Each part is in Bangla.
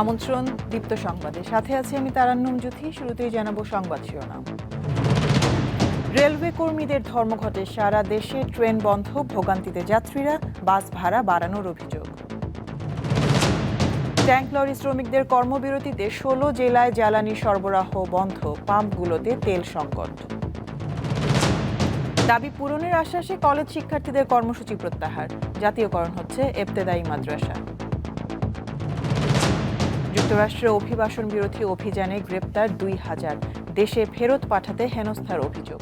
আমন্ত্রণ দীপ্ত সংবাদে। সাথে আছি আমি তারান্নুম জ্যোতি, শুরুতেই জানাব সংবাদ শিরোনাম। রেলওয়ে কর্মীদের ধর্মঘটে সারা দেশে ট্রেন বন্ধ, ভোগান্তিতে যাত্রীরা বাস ভাড়া বাড়ানোর অভিযোগ। ট্যাঙ্ক লরি শ্রমিকদের কর্মবিরতিতে ষোলো জেলায় জ্বালানি সরবরাহ বন্ধ, পাম্পগুলোতে তেল সংকট। দাবি পূরণের আশ্বাসে কলেজ শিক্ষার্থীদের কর্মসূচি প্রত্যাহার, জাতীয়করণ হচ্ছে এবতেদায়ী মাদ্রাসা। যুক্তরাষ্ট্রে অভিবাসন বিরোধী অভিযানে গ্রেপ্তার দুই হাজার। দেশে ফেরত পাঠাতে হেনস্থার অভিযোগ।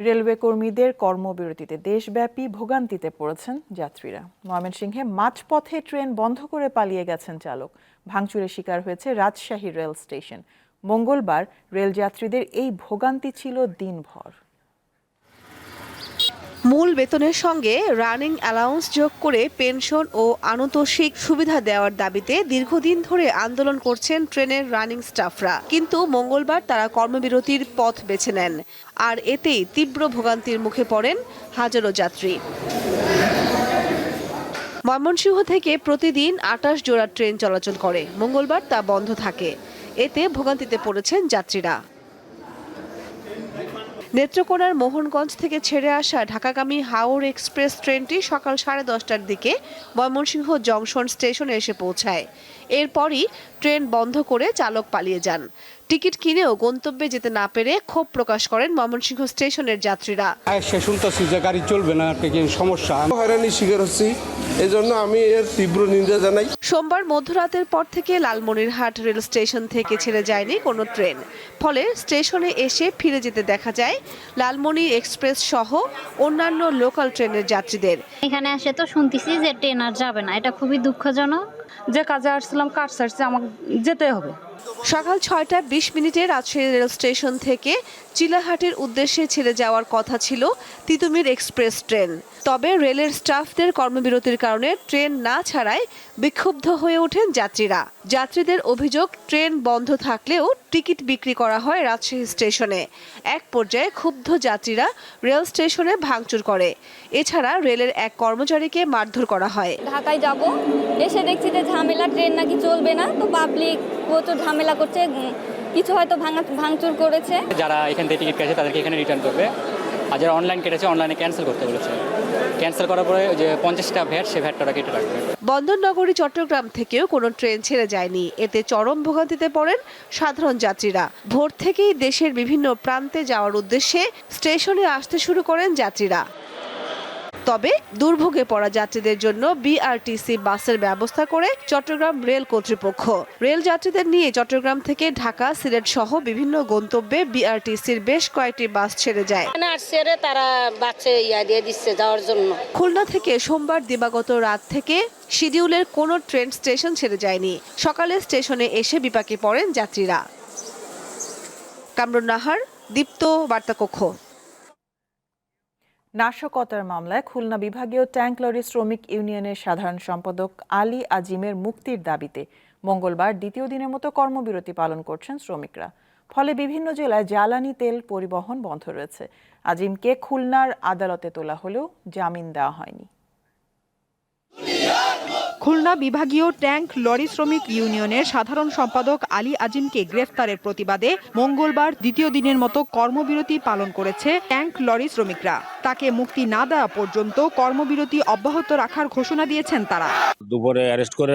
রেলওয়ে কর্মীদের কর্মবিরতিতে দেশব্যাপী ভোগান্তিতে পড়েছেন যাত্রীরা। ময়মনসিংহে মাঝপথে ট্রেন বন্ধ করে পালিয়ে গেছেন চালক। ভাঙচুরের শিকার হয়েছে রাজশাহী রেল স্টেশন। মঙ্গলবার রেলযাত্রীদের এই ভোগান্তি ছিল দিনভর। মূল বেতনের সঙ্গে রানিং অ্যালাউন্স যোগ করে পেনশন ও আনুতোষিক সুবিধা দেওয়ার দাবিতে দীর্ঘদিন ধরে আন্দোলন করছেন ট্রেনের রানিং স্টাফরা। কিন্তু মঙ্গলবার তারা কর্মবিরতির পথ বেছে নেন। আর এতেই তীব্র ভোগান্তির মুখে পড়েন হাজারো যাত্রী। ময়মনসিংহ থেকে প্রতিদিন আটাশ জোড়া ট্রেন চলাচল করে। মঙ্গলবার তা বন্ধ থাকে। এতে ভোগান্তিতে পড়েছেন যাত্রীরা। নেত্রকোনার মোহনগঞ্জ থেকে ছেড়ে আসা ঢাকাগামী হাওর এক্সপ্রেস ট্রেনটি সকাল সাড়ে দশটার দিকে ময়মনসিংহ জংশন স্টেশনে এসে পৌঁছায়। এরপরই ট্রেন বন্ধ করে চালক পালিয়ে যান। টিকিট কিনেও গন্তব্যে যেতে না পেরে ক্ষোভ প্রকাশ করেন ময়মনসিংহ স্টেশনের যাত্রীরা। সে শুনতেছি যে গাড়ি চলবে না একটা সমস্যা? হয়রানির শিকার হচ্ছি এই জন্য আমি এর তীব্র নিন্দা জানাই। সোমবার মধ্যরাতের পর থেকে লালমনিরহাট রেল স্টেশন থেকে ছেড়ে যায়নি কোনো ট্রেন। ফলে স্টেশনে এসে ফিরে যেতে দেখা যায় লালমনি এক্সপ্রেস সহ অন্যান্য লোকাল ট্রেনের যাত্রীদের। এখানে এসে তো শুনতেছি যে ট্রেন আর যাবে না এটা খুবই দুঃখজনক। যে কাজে আসছিলাম কার সারছে আমাকে যেতে হবে। সকাল ছয়টা বিশ মিনিটে রাজশাহী রেল স্টেশন থেকে চিলাহাটের উদ্দেশ্যে ছেড়ে যাওয়ার কথা ছিল তিতুমির এক্সপ্রেস ট্রেন। তবে রেলের স্টাফদের কর্মবিরতির কারণে ট্রেন না ছাড়ায় বিক্ষুব্ধ হয়ে ওঠেন যাত্রীরা। যাত্রীদের অভিযোগ ট্রেন বন্ধ থাকলেও টিকিট বিক্রি করা হয় রাজশাহী স্টেশনে। এক পর্যায়ে ক্ষুব্ধ যাত্রীরা রেল স্টেশনে ভাঙচুর করে। এছাড়া রেলের এক কর্মচারীকে মারধর করা হয়। ঢাকায় যাব এসে দেখছি যে ঝামেলা ট্রেন নাকি চলবে না তো পাবলিক প্রচুর ঝামেলা করছে কিছু হয়তো ভাঙা ভাঙচুর করেছে। যারা এখান থেকে টিকিট কেটেছে তাদেরকে এখানে রিটার্ন করবে। আর যারা অনলাইন কেটেছে অনলাইনে ক্যান্সেল করতে বলেছে। ক্যান্সেল করার পরে যে পঞ্চাশটা ভ্যাট, সে ভ্যাটটা কেটে রাখবে। বন্দরনগরী, চট্টগ্রাম থেকেও কোনো ট্রেন ছেড়ে যায়নি। এতে চরম ভোগান্তিতে পড়েন সাধারণ যাত্রীরা। ভোর থেকেই দেশের বিভিন্ন প্রান্তে যাওয়ার উদ্দেশ্যে স্টেশনে আসতে শুরু করেন যাত্রীরা। তবে দুর্ভোগে পড়া যাত্রীদের জন্য বিআরটিসি বাসের ব্যবস্থা করে চট্টগ্রাম রেল কর্তৃপক্ষ। রেল যাত্রীদের নিয়ে চট্টগ্রাম থেকে ঢাকা সিলেট সহ বিভিন্ন গন্তব্যে বিআরটিসির বেশ কয়েকটি বাস ছেড়ে যায়। তারা বাচ্চা ইয়া দিয়ে দিচ্ছে যাওয়ার জন্য। খুলনা থেকে সোমবার দিবাগত রাত থেকে শিডিউলের কোনো ট্রেন স্টেশন ছেড়ে যায়নি। সকালে স্টেশনে এসে বিপাকে পড়েন যাত্রীরা। কামরুন নাহার দীপ্ত বার্তাকক্ষ। নাশকতার মামলায় খুলনা বিভাগীয় ট্যাঙ্ক লরি শ্রমিক ইউনিয়নের সাধারণ সম্পাদক আলী আজিমের মুক্তির দাবিতে মঙ্গলবার দ্বিতীয় দিনের মতো কর্মবিরতি পালন করছেন শ্রমিকরা। ফলে বিভিন্ন জেলায় জ্বালানি তেল পরিবহন বন্ধ রয়েছে। আজিমকে খুলনার আদালতে তোলা হলেও জামিন দেওয়া হয়নি। খুলনা বিভাগীয় ট্যাঙ্ক লরি শ্রমিক ইউনিয়নের সাধারণ সম্পাদক আলী আজিমকে গ্রেফতারের প্রতিবাদে মঙ্গলবার দ্বিতীয় দিনের মতো কর্মবিরতি পালন করেছে ট্যাঙ্ক লরি শ্রমিকরা। তাকে মুক্তি না দেওয়া পর্যন্ত কর্মবিরতি অব্যাহত রাখার ঘোষণা দিয়েছেন তারা। দুপুরে অ্যারেস্ট করে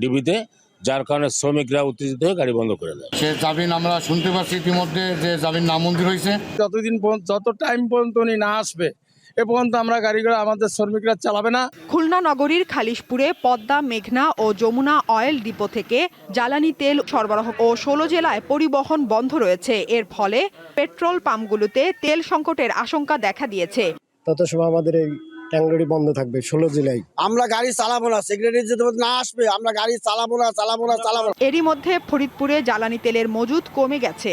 ডিবিতে যার কারণে শ্রমিকরা উত্তেজিত হয়ে গাড়ি বন্ধ করে দেয়। সে জামিন আমরা শুনতে পাচ্ছি ইতিমধ্যে যে জামিন নামঞ্জুর হয়েছে। যতদিন পর্যন্ত যত টাইম পর্যন্ত উনি না আসবে এ পর্যন্ত আমরা গাড়িগুলো আমাদের শ্রমিকরা চালাবে না। খুলনা নগরীর খালিশপুরে পদ্মা মেঘনা ও যমুনা অয়েল ডিপো থেকে জ্বালানি তেল সরবরাহ ও ষোলো জেলায় পরিবহন বন্ধ রয়েছে। এর ফলে পেট্রোল পাম্পগুলোতে তেল সংকটের আশঙ্কা দেখা দিয়েছে। তত সময় আমাদের এই ট্যাঙ্গরি বন্ধ থাকবে ষোলো জেলায় আমরা গাড়ি চালাবো না সেক্রেটারি যদি না আসবে আমরা গাড়ি চালাবো না চালাবো না চালাবো এরই মধ্যে ফরিদপুরে জ্বালানি তেলের মজুদ কমে গেছে।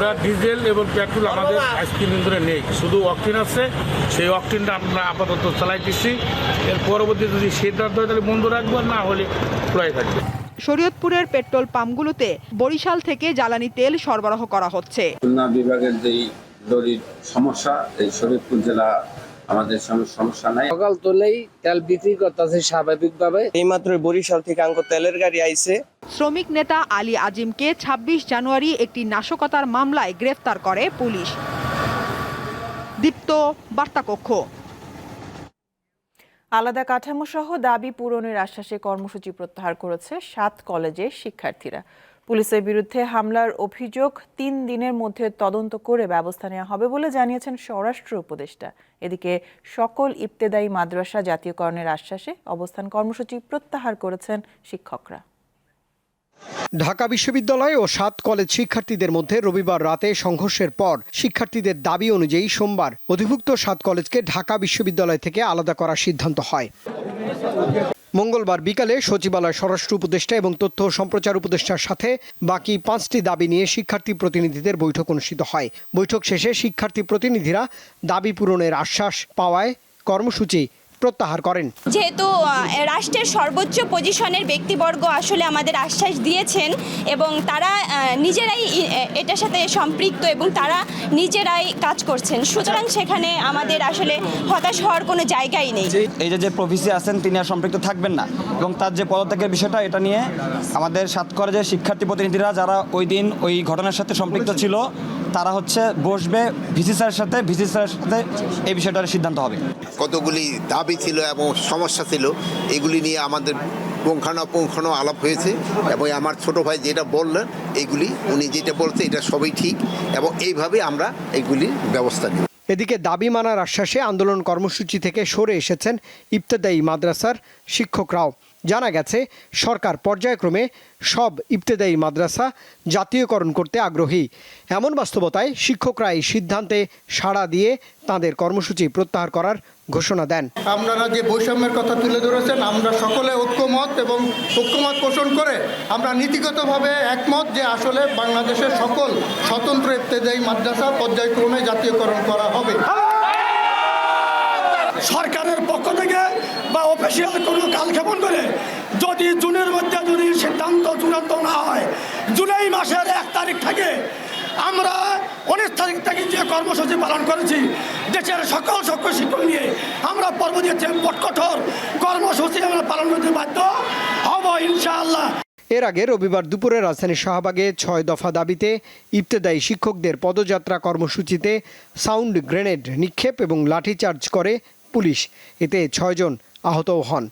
আমরা ডিজেল এবং পেট্রোল আমাদের আইসক্রিম ধরে নেই। শুধু অকটিন আছে সেই অকটিনটা আমরা আপাতত চালাইতেছি এর পরবর্তী যদি সিদ্ধান্ত হয় তাহলে বন্ধ রাখব না হলে খোলাই থাকবে। শরীয়তপুরের পেট্রোল পাম্পগুলোতে বরিশাল থেকে জ্বালানি তেল সরবরাহ করা হচ্ছে। খুলনা বিভাগের যেই দড়ির সমস্যা এই শরীয়তপুর জেলা আমাদের সমস্যা নাই। সকাল তোলেই তেল বিক্রি করতেছে স্বাভাবিকভাবে। এইমাত্র বরিশাল থেকে আঙ্ক তেলের গাড়ি আইছে। শ্রমিক নেতা আলী আজিমকে ২৬ জানুয়ারি একটি নাশকতার মামলায় গ্রেফতার করে পুলিশ। দীপ্ত বার্তাকক্ষ। আলাদা কাঠামো সহ দাবি পূরণের আশ্বাসে কর্মসূচি প্রত্যাহার করেছে সাত কলেজের শিক্ষার্থীরা। পুলিশের বিরুদ্ধে হামলার অভিযোগ তিন দিনের মধ্যে তদন্ত করে ব্যবস্থা নেওয়া হবে বলে জানিয়েছেন স্বরাষ্ট্র উপদেষ্টা। এদিকে সকল ইবতেদায়ী মাদ্রাসা জাতীয়করণের আশ্বাসে অবস্থান কর্মসূচি প্রত্যাহার করেছেন শিক্ষকরা। ঢাকা বিশ্ববিদ্যালয় ও সাত কলেজ শিক্ষার্থীদের মধ্যে রবিবার রাতে সংঘর্ষের পর শিক্ষার্থীদের দাবি অনুযায়ী সোমবার অধিভুক্ত সাত কলেজকে ঢাকা বিশ্ববিদ্যালয় থেকে আলাদা করার সিদ্ধান্ত হয়। মঙ্গলবার বিকালে সচিবালয় স্বরাষ্ট্র উপদেষ্টা এবং তথ্য সম্প্রচার উপদেষ্টার সাথে বাকি পাঁচটি দাবি নিয়ে শিক্ষার্থী প্রতিনিধিদের বৈঠক অনুষ্ঠিত হয়। বৈঠক শেষে শিক্ষার্থী প্রতিনিধিরা দাবি পূরণের আশ্বাস পাওয়ায় কর্মসূচি প্রত্যাহার করেন। যেহেতু রাষ্ট্রের সর্বোচ্চ পজিশনের ব্যক্তিবর্গ আসলে আমাদের আশ্বাস দিয়েছেন এবং তারা নিজেরাই এটার সাথে সম্পৃক্ত এবং তারা নিজেরাই কাজ করছেন। সুতরাং সেখানে আমাদের আসলে হতাশ হওয়ার কোনো জায়গাই নেই। এই যে যে প্রভিসি আছেন তিনি আর সম্পৃক্ত থাকবেন না। এবং তার যে পদত্যাগের বিষয়টা এটা নিয়ে আমাদের সাত কলেজের শিক্ষার্থী প্রতিনিধিরা যারা ওই দিন ওই ঘটনার সাথে সম্পৃক্ত ছিল তারা হচ্ছে বসবে ভিসি স্যারের সাথে ভিসি স্যারের সাথে এই বিষয়টার সিদ্ধান্ত হবে। কতগুলি দাবি ছিল এবং সমস্যা ছিল এগুলি নিয়ে আমাদের পুঙ্খানুপুঙ্খানু আলাপ হয়েছে এবং আমার ছোট ভাই যেটা বললেন এগুলি উনি যেটা বলছে এটা সবই ঠিক এবং এইভাবে আমরা এগুলি ব্যবস্থা নিই এদিকে দাবি মানার আশ্বাসে আন্দোলন কর্মসূচি থেকে সরে এসেছেন ইবতেদায়ী মাদ্রাসার শিক্ষকরাও। জানা গেছে সরকার পর্যায়ক্রমে সব ইবতেদায়ী মাদ্রাসা জাতীয়করণ করতে আগ্রহী। এমন বাস্তবতায় শিক্ষকরা এই সিদ্ধান্তে সাড়া দিয়ে তাদের কর্মসূচি প্রত্যাহার করার ঘোষণা দেন। আপনারা যে বৈষম্যের কথা তুলে ধরেছেন আমরা সকলে ঐক্যমত এবং ঐক্যমত পোষণ করে আমরা নীতিগতভাবে একমত যে আসলে বাংলাদেশের সকল স্বতন্ত্র ইত্যাদি মাদ্রাসা পর্যায়ক্রমে জাতীয়করণ করা হবে। সরকারের পক্ষ থেকে বা অফিসিয়াল কোনো কালক্ষেপণ করে। যদি জুনের মধ্যে যদি সিদ্ধান্ত চূড়ান্ত না হয়, জুলাই মাসের এক তারিখ থেকে আমরা উনিশ তারিখ থেকে যে কর্মসূচি পালন করেছি, দেশের সকল সকল শিক্ষক নিয়ে আমরা পরবর্তীতে কঠোর কর্মসূচি আমরা পালন করতে বাধ্য হব ইনশাআল্লাহ। এর আগে রবিবার দুপুরে রাজধানীর শাহবাগে ছয় দফা দাবিতে ইবতেদায়ী শিক্ষকদের পদযাত্রা কর্মসূচিতে সাউন্ড গ্রেনেড নিক্ষেপ এবং লাঠিচার্জ করে পুলিশ। এতে ছয়জন আহতও হন।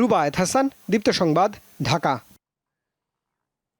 রুবায়েত হাসান দীপ্ত সংবাদ ঢাকা।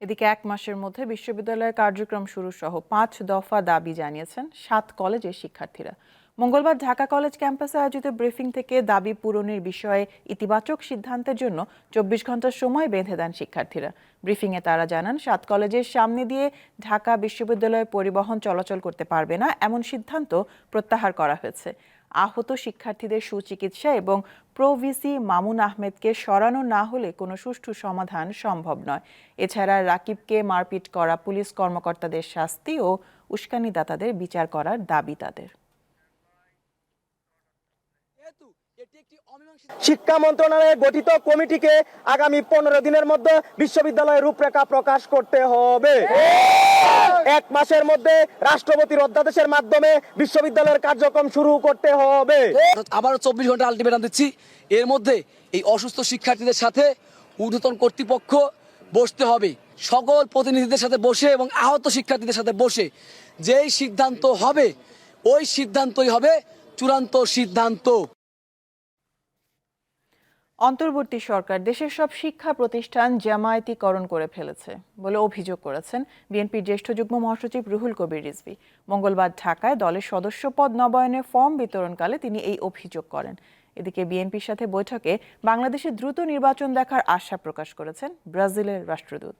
এদিকে এক মাসের মধ্যে বিশ্ববিদ্যালয়ের কার্যক্রম শুরু সহ পাঁচ দফা দাবি জানিয়েছেন সাত কলেজের শিক্ষার্থীরা। মঙ্গলবার ঢাকা কলেজ ক্যাম্পাসে আয়োজিত ব্রিফিং থেকে দাবি পূরণের বিষয়ে ইতিবাচক সিদ্ধান্তের জন্য চব্বিশ ঘণ্টার সময় বেঁধে দেন শিক্ষার্থীরা। ব্রিফিংয়ে তারা জানান সাত কলেজের সামনে দিয়ে ঢাকা বিশ্ববিদ্যালয়ে পরিবহন চলাচল করতে পারবে না এমন সিদ্ধান্ত প্রত্যাহার করা হয়েছে। আহত শিক্ষার্থীদের সুচিকিৎসা এবং প্রভিসি মামুন আহমেদকে সরানো না হলে কোনো সুষ্ঠু সমাধান সম্ভব নয়। এছাড়া রাকিবকে মারপিট করা পুলিশ কর্মকর্তাদের শাস্তি ও উস্কানিদাতাদের বিচার করার দাবি তাদের। শিক্ষা মন্ত্রণালয়ে গঠিত কমিটিকে আগামী পনেরো দিনের মধ্যে বিশ্ববিদ্যালয়ের রূপরেখা প্রকাশ করতে হবে। এক মাসের মধ্যে রাষ্ট্রপতির অধ্যাদেশের মাধ্যমে বিশ্ববিদ্যালয়ের কার্যক্রম শুরু করতে হবে। আবারও চব্বিশ ঘণ্টা আলটিমেটাম দিচ্ছি। এর মধ্যে এই অসুস্থ শিক্ষার্থীদের সাথে ঊর্ধ্বতন কর্তৃপক্ষ বসতে হবে। সকল প্রতিনিধিদের সাথে বসে এবং আহত শিক্ষার্থীদের সাথে বসে যেই সিদ্ধান্ত হবে, ওই সিদ্ধান্তই হবে চূড়ান্ত সিদ্ধান্ত। অন্তর্বর্তী সরকার দেশের সব শিক্ষা প্রতিষ্ঠান জামায়াতিকরণ করে ফেলেছে বলে অভিযোগ করেছেন বিএনপির জ্যেষ্ঠ যুগ্ম মহাসচিব রুহুল কবির রিজভি। মঙ্গলবার ঢাকায় দলের সদস্য পদ নবায়নের ফর্ম বিতরণকালে তিনি এই অভিযোগ করেন। এদিকে বিএনপির সাথে বৈঠকে বাংলাদেশে দ্রুত নির্বাচন দেখার আশা প্রকাশ করেছেন ব্রাজিলের রাষ্ট্রদূত।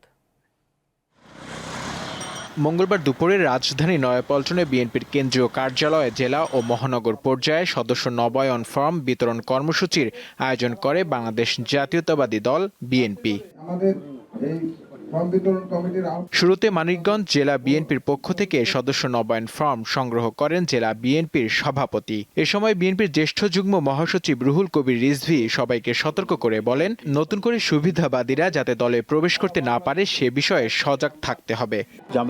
মঙ্গলবার দুপুরে রাজধানী নয়াপল্টনে বিএনপির কেন্দ্রীয় কার্যালয়ে জেলা ও মহানগর পর্যায়ে সদস্য নবায়ন ফর্ম বিতরণ কর্মসূচির আয়োজন করে বাংলাদেশ জাতীয়তাবাদী দল বিএনপি। শুরুতে মানিকগঞ্জ জেলা বিএনপির পক্ষ থেকে সদস্য নবায়ন ফর্ম সংগ্রহ করেন জেলা বিএনপির সভাপতি। এ সময় বিএনপির জ্যেষ্ঠ যুগ্ম মহাসচিব রুহুল কবির রিজভি সবাইকে সতর্ক করে বলেন নতুন করে সুবিধাবাদীরা যাতে দলে প্রবেশ করতে না পারে সে বিষয়ে সজাগ থাকতে হবে।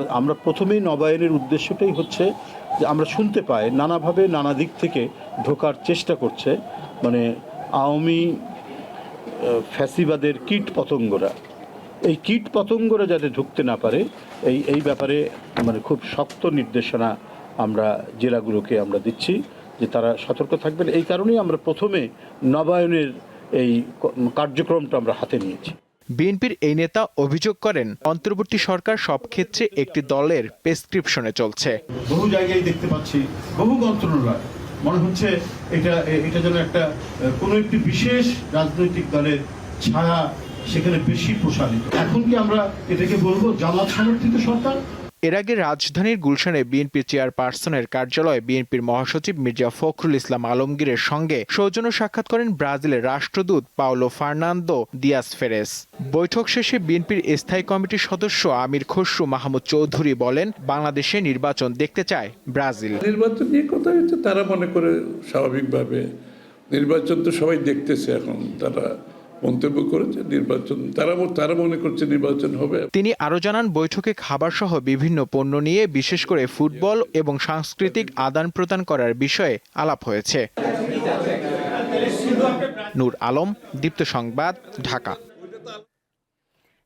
আমরা- প্রথমেই নবায়নের উদ্দেশ্যটাই হচ্ছে যে আমরা শুনতে পাই নানাভাবে নানা দিক থেকে ঢোকার চেষ্টা করছে। মানে আওয়ামী ফ্যাসিবাদের কীট পতঙ্গরা এই কীট পতঙ্গরা যাতে ঢুকতে না পারে এই এই ব্যাপারে মানে খুব শক্ত নির্দেশনা আমরা জেলাগুলোকে আমরা দিচ্ছি যে তারা সতর্ক থাকবেন। এই কারণেই আমরা প্রথমে নবায়নের এই কার্যক্রমটা আমরা হাতে নিয়েছি। বিএনপির এই নেতা অভিযোগ করেন অন্তর্বর্তী সরকার সব ক্ষেত্রে একটি দলের প্রেসক্রিপশনে চলছে। বহু জায়গায় দেখতে পাচ্ছি বহু মন্ত্রণালয় মনে হচ্ছে এটা এটা যেন একটা কোনো একটি বিশেষ রাজনৈতিক দলের ছায়া সেখানে বেশি প্রসারিত। এখন কি আমরা এটাকে বলব জামাত সমর্থিত সরকার? এর আগে রাজধানীর গুলশানে বিএনপি চেয়ারপারসনের কার্যালয়ে বিএনপির মহাসচিব মির্জা ফখরুল ইসলাম আলমগীরের সঙ্গে সৌজন্য সাক্ষাৎ করেন ব্রাজিলের রাষ্ট্রদূত পাওলো ফার্নান্দো দিয়াস ফেরেস। বৈঠক শেষে বিএনপির স্থায়ী কমিটির সদস্য আমির খসরু মাহমুদ চৌধুরী বলেন বাংলাদেশে নির্বাচন দেখতে চায় ব্রাজিল। নির্বাচন নিয়ে কথা হচ্ছে তারা মনে করে স্বাভাবিকভাবে নির্বাচন তো সবাই দেখতেছে এখন তারা মন্তব্য করেছে নির্বাচন তারা তারা মনে করছে নির্বাচন হবে। তিনি আরও জানান বৈঠকে খাবার সহ বিভিন্ন পণ্য নিয়ে বিশেষ করে ফুটবল এবং সাংস্কৃতিক আদান প্রদান করার বিষয়ে আলাপ হয়েছে। নূর আলম দীপ্ত সংবাদ ঢাকা।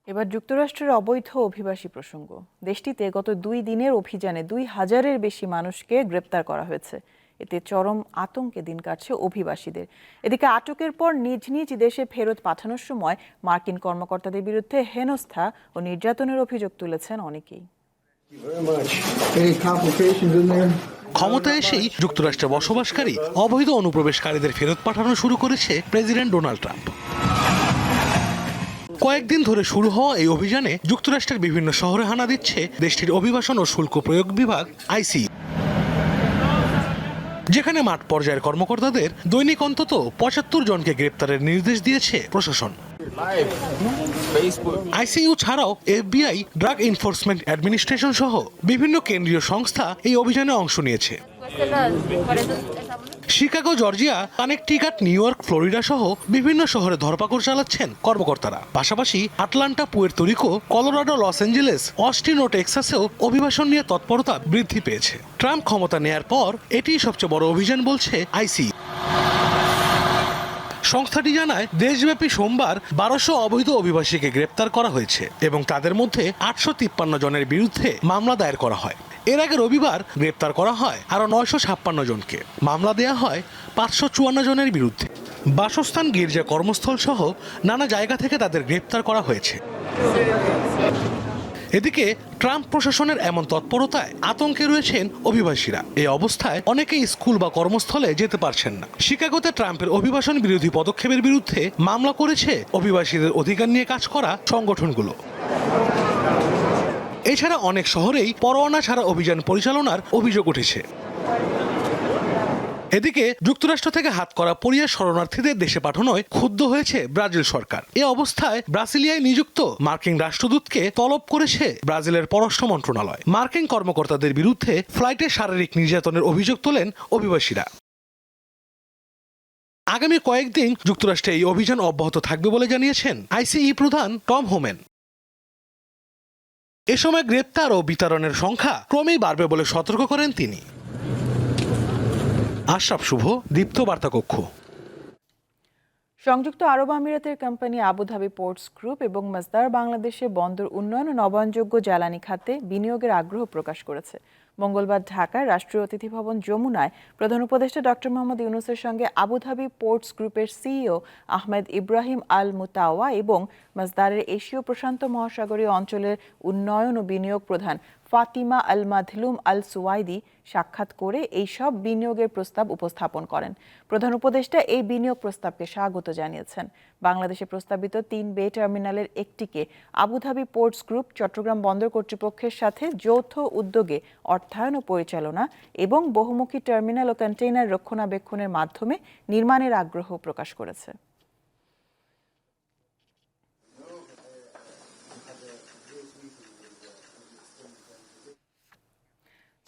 এবার যুক্তরাষ্ট্রের অবৈধ অভিবাসী প্রসঙ্গ। দেশটিতে গত দুই দিনের অভিযানে দুই হাজারের বেশি মানুষকে গ্রেপ্তার করা হয়েছে। এতে চরম আতঙ্কে দিন কাটছে অভিবাসীদের। এদিকে আটকের পর নিজ নিজ দেশে ফেরত পাঠানোর সময় মার্কিন কর্মকর্তাদের বিরুদ্ধে হেনস্থা ও নির্যাতনের অভিযোগ তুলেছেন অনেকেই। Any complications in there? ক্ষমতা এসেই যুক্তরাষ্ট্রে বসবাসকারী অবৈধ অনুপ্রবেশকারীদের ফেরত পাঠানো শুরু করেছে প্রেসিডেন্ট ডোনাল্ড ট্রাম্প। কয়েকদিন ধরে শুরু হওয়া এই অভিযানে যুক্তরাষ্ট্রের বিভিন্ন শহরে হানা দিচ্ছে দেশটির অভিবাসন ও শুল্ক প্রয়োগ বিভাগ আইসি যেখানে মাঠ পর্যায়ের কর্মকর্তাদের দৈনিক অন্তত পঁচাত্তর জনকে গ্রেপ্তারের নির্দেশ দিয়েছে প্রশাসন। আইসিইউ ছাড়াও এফবিআই, ড্রাগ এনফোর্সমেন্ট অ্যাডমিনিস্ট্রেশন সহ বিভিন্ন কেন্দ্রীয় সংস্থা এই অভিযানে অংশ নিয়েছে। Chicago, Georgia, Connecticut, New York, Florida সহ বিভিন্ন শহরে ধরপাকড় চালাচ্ছেন কর্মকর্তারা। পাশাপাশি Atlanta Puerto Rico Colorado, Los Angeles, Austin ও টেক্সাসেও অভিবাসন নিয়ে তৎপরতা বৃদ্ধি পেয়েছে। ট্রাম্প ক্ষমতা নেয়ার পর এটি সবচেয়ে বড় অভিযান বলছে আইসি সংস্থাটি জানায়, দেশব্যাপী সোমবার বারোশো অবৈধ অভিবাসীকে গ্রেপ্তার করা হয়েছে এবং তাদের মধ্যে আটশো তিপ্পান্ন জনের বিরুদ্ধে মামলা দায়ের করা হয়। এর আগে রবিবার গ্রেপ্তার করা হয় আরও নয়শো ছাপ্পান্ন জনকে। মামলা দেয়া হয় পাঁচশো চুয়ান্ন জনের বিরুদ্ধে। বাসস্থান, গির্জা কর্মস্থল সহ নানা জায়গা থেকে তাদের গ্রেপ্তার করা হয়েছে। এদিকে, ট্রাম্প প্রশাসনের এমন তৎপরতায় আতঙ্কে রয়েছেন অভিবাসীরা। এই অবস্থায় অনেকেই স্কুল বা কর্মস্থলে যেতে পারছেন না। শিকাগোতে ট্রাম্পের অভিবাসন বিরোধী পদক্ষেপের বিরুদ্ধে মামলা করেছে অভিবাসীদের অধিকার নিয়ে কাজ করা সংগঠনগুলো। এছাড়া অনেক শহরেই পরোয়ানা ছাড়া অভিযান পরিচালনার অভিযোগ উঠেছে। এদিকে যুক্তরাষ্ট্র থেকে হাত করা পরিয়া শরণার্থীদের দেশে পাঠানোয় ক্ষুব্ধ হয়েছে ব্রাজিল সরকার। এ অবস্থায় ব্রাসিলিয়ায় নিযুক্ত মার্কিন রাষ্ট্রদূতকে তলব করেছে ব্রাজিলের পররাষ্ট্র মন্ত্রণালয়। মার্কিন কর্মকর্তাদের বিরুদ্ধে ফ্লাইটে শারীরিক নির্যাতনের অভিযোগ তোলেন অভিবাসীরা। আগামী কয়েকদিন যুক্তরাষ্ট্রে এই অভিযান অব্যাহত থাকবে বলে জানিয়েছেন আইসিই প্রধান টম হোমেন। এ সময় গ্রেপ্তার ও বিতরণের সংখ্যা ক্রমেই বাড়বে বলে সতর্ক করেন তিনি। আশরাফ শুভ, দীপ্ত বার্তা কক্ষ। সংযুক্ত আরব আমিরাতের কোম্পানি আবুধাবি পোর্টস গ্রুপ এবং মাসদার বাংলাদেশে বন্দর উন্নয়ন ও নবায়নযোগ্য জ্বালানি খাতে বিনিয়োগের আগ্রহ প্রকাশ করেছে। মঙ্গলবার ঢাকায় রাষ্ট্রীয় অতিথি ভবন যমুনায় প্রধান উপদেষ্টা ডক্টর মোহাম্মদ ইউনুসের সঙ্গে আবুধাবি পোর্টস গ্রুপের CEO Ahmed Ibrahim Al Mutawa এবং মাসদারের এশীয় প্রশান্ত মহাসাগরীয় অঞ্চলের উন্নয়ন ও বিনিয়োগ প্রধান ফাতিমা আল মাধলুম আল সুয়াইদি সাক্ষাৎ করে এই সব বিনিয়োগের প্রস্তাব উপস্থাপন করেন। প্রধান উপদেষ্টা এই বিনিয়োগ প্রস্তাবকে স্বাগত জানিয়েছেন। বাংলাদেশে প্রস্তাবিত তিন বে টার্মিনালের একটিকে আবুধাবি পোর্টস গ্রুপ, চট্টগ্রাম বন্দর কর্তৃপক্ষের সাথে যৌথ উদ্যোগে অর্থায়ন ও পরিচালনা এবং বহুমুখী টার্মিনাল ও কন্টেইনার রক্ষণাবেক্ষণের মাধ্যমে নির্মাণের আগ্রহ প্রকাশ করেছে।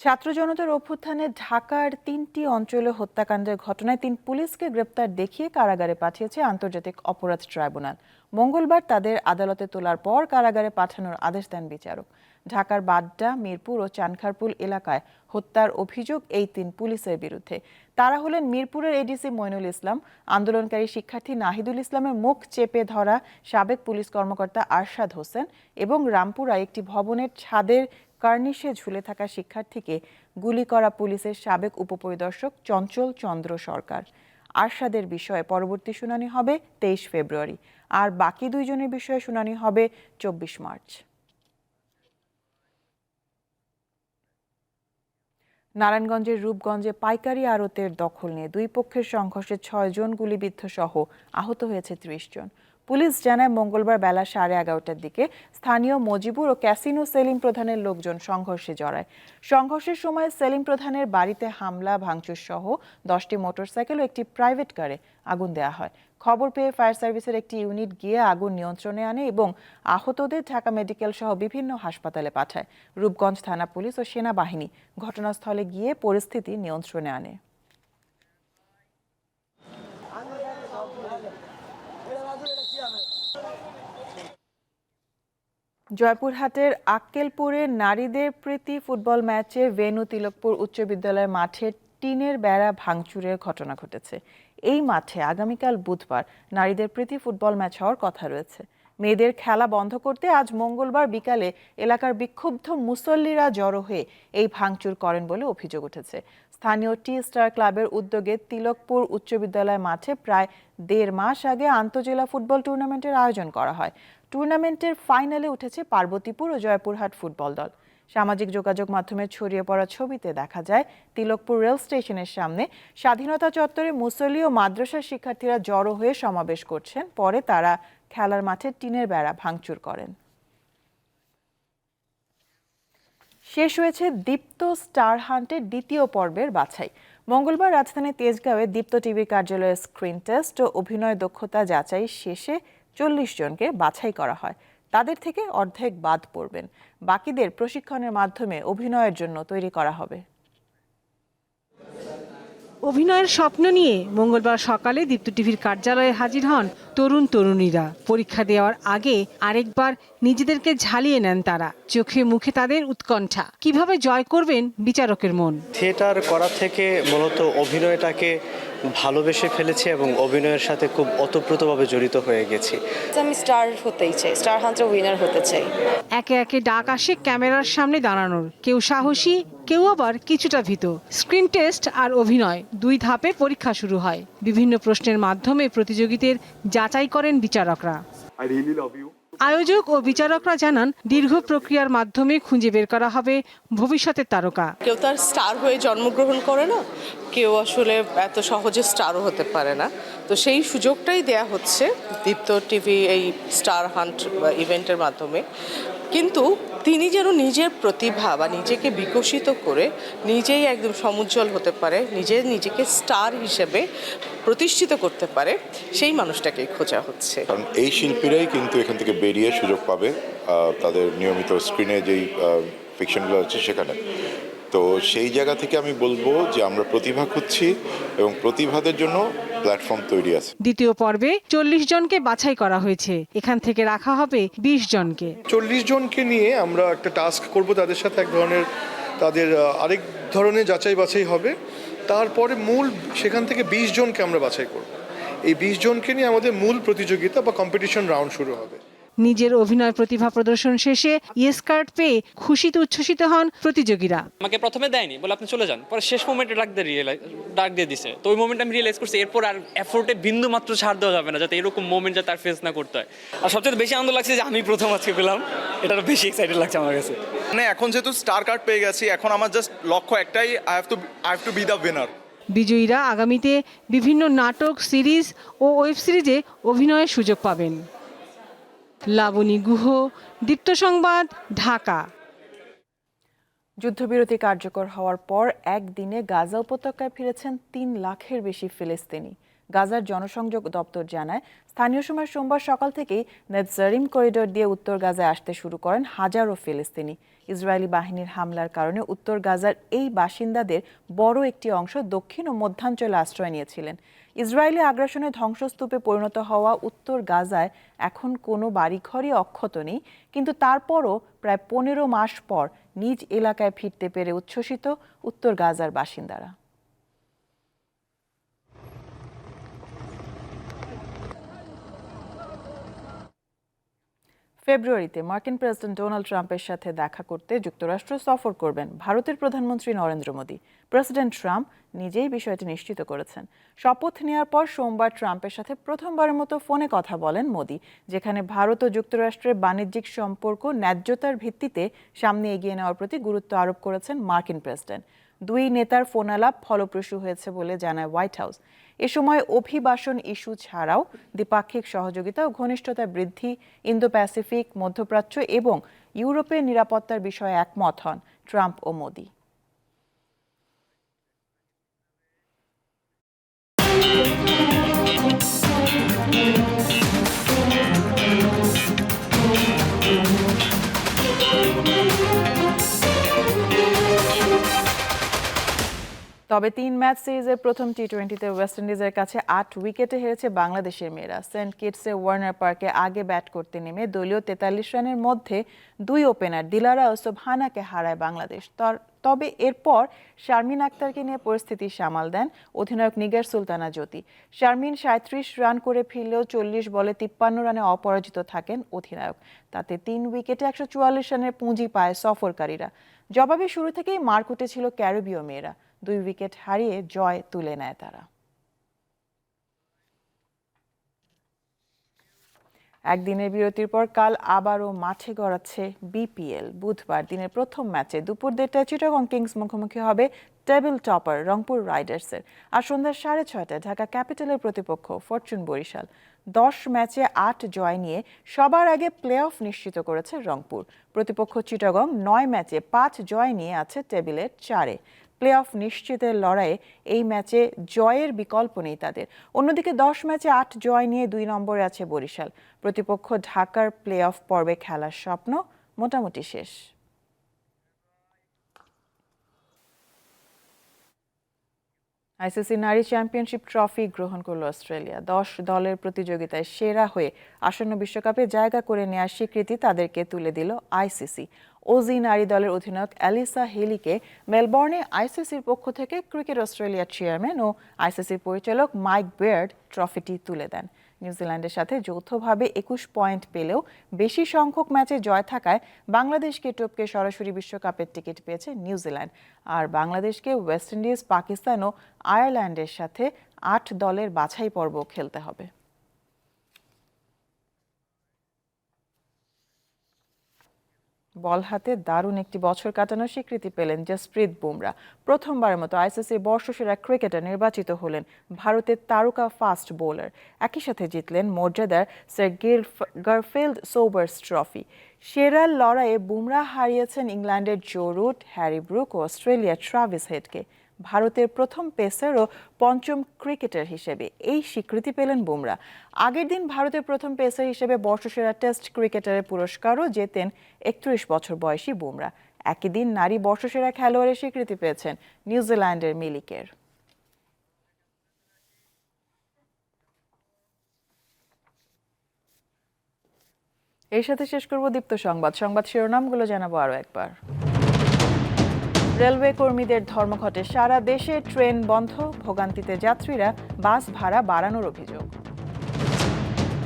ছাত্র জনতার অভ্যুত্থানে ঢাকার তিনটি অঞ্চলে হত্যাকাণ্ডের ঘটনায় তিন পুলিশকে গ্রেপ্তার দেখিয়ে কারাগারে পাঠিয়েছে আন্তর্জাতিক অপরাধ ট্রাইব্যুনাল। মঙ্গলবার তাদের আদালতে তোলার পর কারাগারে পাঠানোর আদেশ দেন বিচারক। ঢাকার বাড্ডা, মিরপুর ও চানখারপুল এলাকায় হত্যার অভিযোগ এই তিন পুলিশের বিরুদ্ধে। তারা হলেন মিরপুরের এডিসি মইনুল ইসলাম, আন্দোলনকারী শিক্ষার্থী নাহিদুল ইসলামের মুখ চেপে ধরা সাবেক পুলিশ কর্মকর্তা আরশাদ হোসেন এবং রামপুরায় একটি ভবনের ছাদের কার্নিশে ঝুলে থাকা শিক্ষার্থীকে গুলি করা পুলিশের সাবেক উপপরিদর্শক চঞ্চল চন্দ্র সরকার। আরশাদের বিষয়ে পরবর্তী শুনানি হবে তেইশ ফেব্রুয়ারি। আর বাকি দুইজনের বিষয়ে শুনানি হবে চব্বিশ মার্চ। নারায়ণগঞ্জের রূপগঞ্জে পাইকারি আড়তের দখল নিয়ে দুই পক্ষের সংঘর্ষে ছয়জন গুলিবিদ্ধ সহ আহত হয়েছে ত্রিশ জন। পুলিশ জানায় মঙ্গলবার বেলা সাড়ে এগারোটার দিকে স্থানীয় মজিবুর ও ক্যাসিনো সেলিম প্রধানের লোকজন সংঘর্ষে জড়ায়। সংঘর্ষের সময় সেলিম প্রধানের বাড়িতে হামলা, ভাঙচুর সহ দশটি মোটরসাইকেল ও একটি প্রাইভেট কারে আগুন দেওয়া হয়। খবর পেয়ে ফায়ার সার্ভিসের একটি ইউনিট গিয়ে আগুন নিয়ন্ত্রণে আনে এবং আহতদের ঢাকা মেডিকেল সহ বিভিন্ন হাসপাতালে পাঠায়। রূপগঞ্জ থানা পুলিশ ও সেনাবাহিনী ঘটনাস্থলে গিয়ে পরিস্থিতি নিয়ন্ত্রণে আনে। জয়পুরহাটের আক্কেলপুরে নারীদের প্রীতি ফুটবল ম্যাচে ভেনু তিলকপুর উচ্চ বিদ্যালয়ের মাঠে টিনের বেড়া ভাঙচুরের ঘটনা ঘটেছে। এই মাঠে আগামীকাল বুধবার নারীদের প্রীতি ফুটবল ম্যাচ হওয়ার কথা রয়েছে। মেয়েদের খেলা বন্ধ করতে আজ মঙ্গলবার বিকালে এলাকার বিক্ষুব্ধ মুসল্লিরা জড়ো হয়ে এই ভাঙচুর করেন বলে অভিযোগ উঠেছে। স্থানীয় টি স্টার ক্লাবের উদ্যোগে তিলকপুর উচ্চ বিদ্যালয় মাঠে প্রায় দেড় মাস আগে আন্তজেলা ফুটবল টুর্নামেন্টের আয়োজন করা হয়। টুর্নামেন্টের ফাইনালে উঠেছে পার্বতীপুর ও জয়পুরহাট ফুটবল দল। সামাজিক যোগাযোগ মাধ্যমে ছড়িয়ে পড়া ছবিতে দেখা যায়, তিলকপুর রেল স্টেশনের সামনে স্বাধীনতা চত্বরে মুসল্লি ও মাদ্রাসার শিক্ষার্থীরা জড়ো হয়ে সমাবেশ করছেন। পরে তারা খেলার মাঠে টিনের বেড়া ভাঙচুর করেন। শেষ হয়েছে দীপ্ত স্টার হান্টের দ্বিতীয় পর্বের বাছাই। মঙ্গলবার রাজধানীর তেজগাঁওয়ে দীপ্ত টিভির কার্যালয়ে স্ক্রিন টেস্ট ও অভিনয় দক্ষতা যাচাই শেষে চল্লিশ জনকে বাছাই করা হয়। তাদের থেকে অর্ধেক বাদ পড়বেন। বাকিদের প্রশিক্ষণের মাধ্যমে অভিনয়ের জন্য তৈরি করা হবে। অভিনয়ের স্বপ্ন নিয়ে মঙ্গলবার সকালে দীপ্ত টিভির কার্যালয়ে হাজির হন তরুণ তরুণীরা। পরীক্ষা দেওয়ার আগে আরেকবার নিজেদেরকে ঝালিয়ে নেন তারা। চোখে মুখে তাদের উৎকণ্ঠা। কীভাবে জয় করবেন বিচারকের মন? থিয়েটার করা থেকে মূলত অভিনয়টাকে ভালোবেসে ফেলেছি এবং অভিনয়ের সাথে খুব ওতপ্রোতভাবে জড়িত হয়ে গেছি। আমি স্টার হতেই চাই। স্টার হান্টার উইনার হতে চাই। একে একে ডাক আসে ক্যামেরার সামনে দাঁড়ানোর। কেউ সাহসী কেউ আবার কিছুটা ভীত। স্ক্রিন টেস্ট আর অভিনয় দুই ধাপে পরীক্ষা শুরু হয়। বিভিন্ন প্রশ্নের মাধ্যমে প্রতিযোগীদের যাচাই করেন বিচারকরা। আয়োজক ও বিচারকরা জানান দীর্ঘ প্রক্রিয়ার মাধ্যমে খুঁজে বের করা হবে ভবিষ্যতের তারকা। কেউ তার স্টার হয়ে জন্মগ্রহণ করে না কেউ আসলে এত সহজে স্টারও হতে পারে না। তো সেই সুযোগটাই দেয়া হচ্ছে দীপ্ত টিভি এই স্টার হান্ট ইভেন্টের মাধ্যমে। কিন্তু তিনি যেন নিজের প্রতিভা বা নিজেকে বিকশিত করে নিজেই একদম সমুজ্জ্বল হতে পারে, নিজে নিজেকে স্টার হিসেবে প্রতিষ্ঠিত করতে পারে, সেই মানুষটাকেই খোঁজা হচ্ছে। কারণ এই শিল্পীরাই কিন্তু এখান থেকে বেরিয়ে সুযোগ পাবে তাদের নিয়মিত স্ক্রিনে যেই ফিকশনগুলো আছে সেখানে। তো সেই জায়গা থেকে আমি বলব যে আমরা প্রতিভা খুঁজছি এবং প্রতিভাদের জন্য প্ল্যাটফর্ম তৈরি আছে। দ্বিতীয় পর্বে চল্লিশ জনকে বাছাই করা হয়েছে। এখান থেকে রাখা হবে বিশ জনকে। চল্লিশ জনকে নিয়ে আমরা একটা টাস্ক করব তাদের সাথে এক ধরনের তাদের আরেক ধরনের যাচাই বাছাই হবে। তারপরে মূল সেখান থেকে বিশ জনকে আমরা বাছাই করব। এই বিশ জনকে নিয়ে আমাদের মূল প্রতিযোগিতা বা কম্পিটিশন রাউন্ড শুরু হবে। নিজের অভিনয় প্রতিভা প্রদর্শন শেষে ইয়েস কার্ড পেয়ে খুশিতে উচ্ছ্বসিত হন প্রতিযোগীরা। আমাকে প্রথমে দেয়নি বলে আপনি চলে যান। পরে শেষ মোমেন্টে ডাক দিয়ে রিয়েলাইজ ডাক দিয়ে দিছে। তো ওই মোমেন্ট আমি রিয়েলাইজ করছি এরপর আর এফোর্টে বিন্দু মাত্র ছাড় দেওয়া যাবে না যাতে এরকম মোমেন্ট যাতে আর ফেস না করতে হয়। আর সবচেয়ে বেশি আনন্দ লাগছে যে আমি প্রথম আজকে পেলাম। এটা বেশি এক্সাইটেড লাগছে আমার কাছে। মানে এখন যেহেতু স্টার কার্ড পেয়ে গেছি এখন আমার জাস্ট লক্ষ্য একটাই I have to I have to be the winner বিজয়ীরা আগামীতে বিভিন্ন নাটক সিরিজ ও ওয়েব সিরিজে অভিনয়ের সুযোগ পাবেন। লাবণী গুহ, দীপ্ত সংবাদ, ঢাকা। যুদ্ধবিরতি কার্যকর হওয়ার পর একদিনে গাজা উপত্যকায় ফিরেছেন তিন লাখের বেশি ফিলিস্তিনি। গাজার জনসংযোগ দপ্তর জানায়, স্থানীয় সময় সোমবার সকাল থেকেই নেতজারিম করিডোর দিয়ে উত্তর গাজায় আসতে শুরু করেন হাজারো ফিলিস্তিনি। ইসরায়েলি বাহিনীর হামলার কারণে উত্তর গাজার এই বাসিন্দাদের বড় একটি অংশ দক্ষিণ ও মধ্যাঞ্চলে আশ্রয় নিয়েছিলেন। ইসরায়েলি আগ্রাসনে ধ্বংসস্তূপে পরিণত হওয়া উত্তর গাজায় এখন কোনো বাড়িঘরই অক্ষত নেই, কিন্তু তারপরও প্রায় পনেরো মাস পর নিজ এলাকায় ফিরতে পেরে উচ্ছ্বসিত উত্তর গাজার বাসিন্দারা। ফেব্রুয়ারিতে মার্কিন প্রেসিডেন্ট ডোনাল্ড ট্রাম্পের সাথে দেখা করতে যুক্তরাষ্ট্র সফর করবেন ভারতের প্রধানমন্ত্রী নরেন্দ্র মোদী। প্রেসিডেন্ট ট্রাম্প নিজেই বিষয়টি নিশ্চিত করেছেন। শপথ নেওয়ার পর সোমবার ট্রাম্পের সাথে প্রথমবারের মতো ফোনে কথা বলেন মোদী, যেখানে ভারত ও যুক্তরাষ্ট্রের বাণিজ্যিক সম্পর্ক, ন্যায্যতার ভিত্তিতে সামনে এগিয়ে নেওয়ার প্রতি গুরুত্ব আরোপ করেছেন মার্কিন প্রেসিডেন্ট। দুই নেতার ফোনালাপ ফলপ্রসূ হয়েছে বলে জানায় হোয়াইট হাউস। এ সময় অভিবাসন ইস্যু ছাড়াও দ্বিপাক্ষিক সহযোগিতা ও ঘনিষ্ঠতা বৃদ্ধি ইন্দো প্যাসিফিক মধ্যপ্রাচ্য এবং ইউরোপের নিরাপত্তার বিষয়ে একমত হন ট্রাম্প ও মোদী। তবে তিন ম্যাচ সিরিজের প্রথম টি টোয়েন্টিতে ওয়েস্ট ইন্ডিজের কাছে আট উইকেটে হেরেছে বাংলাদেশের মেয়েরা। সেন্ট কিটসে ওয়ার্নার পার্কে আগে ব্যাট করতে নেমে দলীয় তেতাল্লিশ রানের মধ্যে দুই ওপেনার দিলারা ও সোবহানাকে হারায় বাংলাদেশ। তবে এরপর শারমিন আক্তারকে নিয়ে পরিস্থিতি সামাল দেন অধিনায়ক নিগার সুলতানা জ্যোতি। শারমিন সাঁত্রিশ রান করে ফিরলেও চল্লিশ বলে তিপ্পান্ন রানে অপরাজিত থাকেন অধিনায়ক। তাতে তিন উইকেটে একশো চুয়াল্লিশ রানের পুঁজি পায় সফরকারীরা। জবাবে শুরু থেকেই মারকুটে ছিল ক্যারিবীয় মেয়েরা। দুই উইকেট হারিয়ে জয় তুলে নেয় তারা। একদিনের বিরতির পর কাল আবারও মাঠে গড়াচ্ছে বিপিএল। বুধবার দিনের প্রথম ম্যাচে দুপুর দেড়টায় চিটাগং কিংস মুখোমুখি হবে টেবিল টপার রংপুর রাইডার্সের আর সন্ধ্যা সাড়ে ছয়টায় ঢাকা ক্যাপিটালের প্রতিপক্ষ ফরচুন বরিশাল। দশ ম্যাচে আট জয় নিয়ে সবার আগে প্লে অফ নিশ্চিত করেছে রংপুর। প্রতিপক্ষ চিটাগং নয় ম্যাচে পাঁচ জয় নিয়ে আছে টেবিলের চারে। প্লে অফ নিশ্চিতের লড়াইয়ে এই ম্যাচে জয়ের বিকল্প নেই তাদের। অন্যদিকে দশ ম্যাচে আট জয় নিয়ে দুই নম্বরে আছে বরিশাল। প্রতিপক্ষ ঢাকার প্লে অফ পর্বে খেলার স্বপ্ন মোটামুটি শেষ। আইসিসি নারী চ্যাম্পিয়নশিপ ট্রফি গ্রহণ করল অস্ট্রেলিয়া। দশ দলের প্রতিযোগিতায় সেরা হয়ে আসন্ন বিশ্বকাপে জায়গা করে নেওয়ার স্বীকৃতি তাদেরকে তুলে দিল আইসিসি। ওজি নারী দলের অধিনায়ক অ্যালিসা হেলিকে মেলবর্নে আইসিসির পক্ষ থেকে ক্রিকেট অস্ট্রেলিয়ার চেয়ারম্যান ও আইসিসির পরিচালক মাইক বেয়ার্ড ট্রফিটি তুলে দেন। নিউজিল্যান্ডের সাথে যৌথভাবে একুশ পয়েন্ট পেলেও বেশি সংখ্যক ম্যাচে জয় থাকায় বাংলাদেশকে টপকে সরাসরি বিশ্বকাপের টিকিট পেয়েছে নিউজিল্যান্ড। আর বাংলাদেশকে ওয়েস্ট ইন্ডিজ, পাকিস্তান ও আয়ারল্যান্ডের সাথে আট দলের বাছাই পর্ব খেলতে হবে। বল হাতে দারুণ একটি বছর কাটানোর স্বীকৃতি পেলেন জসপ্রীত বুমরা। প্রথমবারের মতো আইসিসির বর্ষসেরা ক্রিকেটার নির্বাচিত হলেন ভারতের তারকা ফাস্ট বোলার। একই সাথে জিতলেন মর্যাদার sir Garfield Garfield Sobers trophy. সেরার লড়াইয়ে বুমরা হারিয়েছেন ইংল্যান্ডের জো রুট, হ্যারি ব্রুক ও অস্ট্রেলিয়ার ট্রাভিস হেডকে। ভারতের প্রথম পেসার ও পঞ্চম ক্রিকেটার হিসেবে। এই স্বীকৃতি পেলেন বুমরা। আগের দিন ভারতের প্রথম পেসার হিসেবে বর্ষসেরা টেস্ট ক্রিকেটারের পুরস্কারও জেতেন একত্রিশ বছর বয়সী বুমরা। একই দিন নারী বর্ষসেরা খেলোয়াড়ের স্বীকৃতি পেয়েছেন নিউজিল্যান্ডের মিলিকের। এর সাথে শেষ করব দীপ্ত সংবাদ। সংবাদ শিরোনামগুলো জানাব আরও একবার। রেলওয়ে কর্মীদের ধর্মঘটে সারা দেশে ট্রেন বন্ধ, ভোগান্তিতে যাত্রীরা বাস ভাড়া বাড়ানোর অভিযোগ।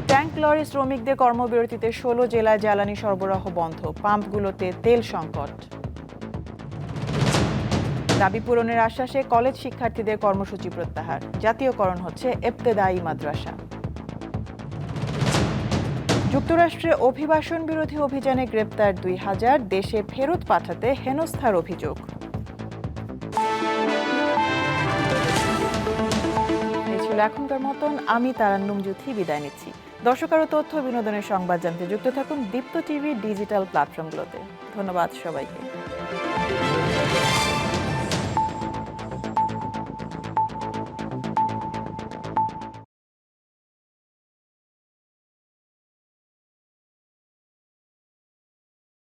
ট্যাঙ্ক লরি শ্রমিকদের কর্মবিরতিতে ষোলো জেলায় জ্বালানি সরবরাহ বন্ধ, পাম্পগুলোতে তেল সংকট। দাবি পূরণের আশ্বাসে কলেজ শিক্ষার্থীদের কর্মসূচি প্রত্যাহার, জাতীয়করণ হচ্ছে এবতেদায়ী মাদ্রাসা। যুক্তরাষ্ট্রে অভিবাসন বিরোধী অভিযানে গ্রেপ্তার দুই হাজার, দেশে ফেরত পাঠাতে হেনস্থার অভিযোগ। ছিল এখনকার মতন আমি তারান্নুম জ্যোতি বিদায় নিচ্ছি। দর্শক আরও তথ্য বিনোদনের সংবাদ জানতে যুক্ত থাকুন দীপ্ত টিভি ডিজিটাল প্ল্যাটফর্মগুলোতে। ধন্যবাদ সবাইকে।